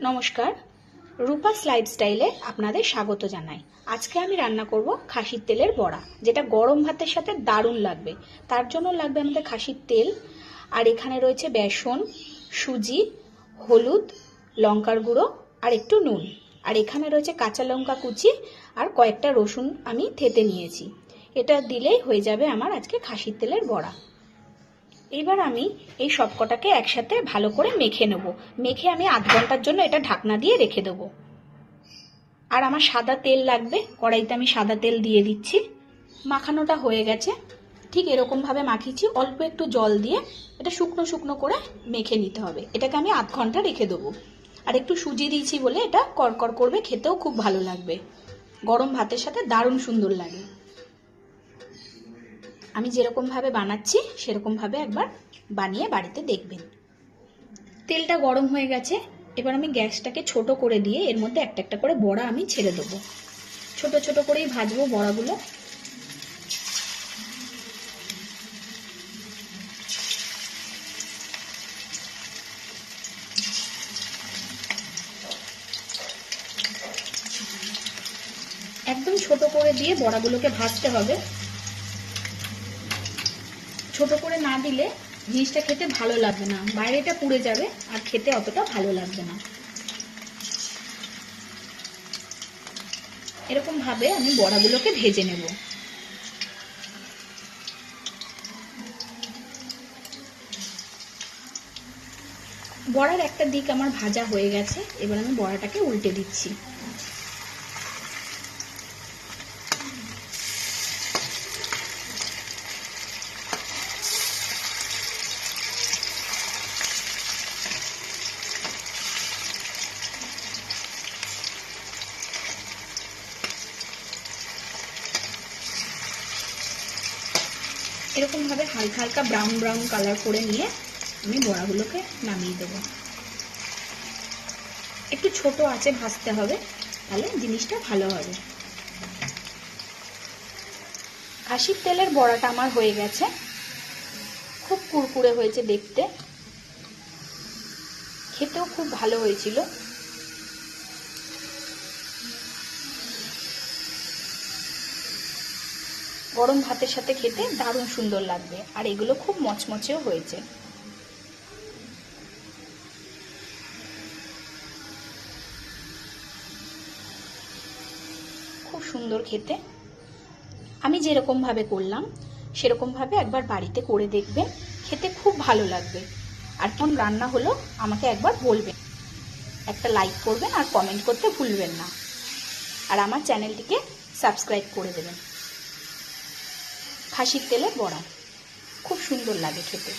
নমস্কার। রূপাস লাইফস্টাইলে আপনাদের স্বাগত জানাই। আজকে আমি রান্না করব খাসির তেলের বড়া, যেটা গরম ভাতের সাথে দারুণ লাগবে। তার জন্য লাগবে আমাদের খাসির তেল, আর এখানে রয়েছে বেসন, সুজি, হলুদ, লঙ্কার গুঁড়ো, আর একটু নুন। আর এখানে রয়েছে কাঁচা লঙ্কা কুচি, আর কয়েকটা রসুন আমি থেতে নিয়েছি। এটা দিলেই হয়ে যাবে আমার আজকে খাসির তেলের বড়া। এবার আমি এই সবকটাকে একসাথে ভালো করে মেখে নেব। মেখে আমি আধ ঘণ্টার জন্য এটা ঢাকনা দিয়ে রেখে দেবো। আর আমার সাদা তেল লাগবে, কড়াইতে আমি সাদা তেল দিয়ে দিচ্ছি। মাখানোটা হয়ে গেছে। ঠিক এরকমভাবে মাখিয়েছি, অল্প একটু জল দিয়ে এটা শুকনো শুকনো করে মেখে নিতে হবে। এটাকে আমি আধ ঘণ্টা রেখে দেবো। আর একটু সুজি দিয়েছি বলে এটা কড়কড় করবে, খেতেও খুব ভালো লাগবে। গরম ভাতের সাথে দারুণ সুন্দর লাগে। আমি যেরকমভাবে বানাচ্ছি, সেরকমভাবে একবার বানিয়ে বাড়িতে দেখবেন। তেলটা গরম হয়ে গেছে, এবার আমি গ্যাসটাকে ছোট করে দিয়ে এর মধ্যে একটা একটা করে বড়া আমি ছেড়ে দেবো। ছোট ছোট করেই ভাজবো বড়াগুলো। একদম ছোট করে দিয়ে বড়াগুলোকে ভাজতে হবে। ছোট করে না দিলে জিনিসটা খেতে ভালো লাগবে না। বাইরেটা পুড়ে যাবে আর খেতে অতটা ভালো লাগবে না। এরকম ভাবে আমি বড়াগুলোকে ভেজে নেব। বড়ার একটা দিক আমার ভাজা হয়ে গেছে, এবার আমি বড়াটাকে উল্টে দিচ্ছি। এরকমভাবে হালকা হালকা ব্রাউন ব্রাউন কালার করে নিয়ে আমি বড়াগুলোকে নামিয়ে দেব। একটু ছোট আছে ভাজতে হবে, তাহলে জিনিসটা ভালো হবে। খাসির তেলের বড়াটা আমার হয়ে গেছে। খুব কুরকুরে হয়েছে দেখতে। খেতেও খুব ভালো হয়েছিল। গরম ভাতের সাথে খেতে দারুণ সুন্দর লাগবে। আর এগুলো খুব মচমচেও হয়েছে। খুব সুন্দর খেতে। আমি যেরকমভাবে করলাম সেরকমভাবে একবার বাড়িতে করে দেখবে, খেতে খুব ভালো লাগবে। আর কোন রান্না হলো, আমাকে একবার বলবেন একটা লাইক করবেন আর কমেন্ট করতে ভুলবেন না। আর আমার চ্যানেলটিকে সাবস্ক্রাইব করে দেবেন। খাসির তেলে বড়া। খুব সুন্দর লাগে খেতে।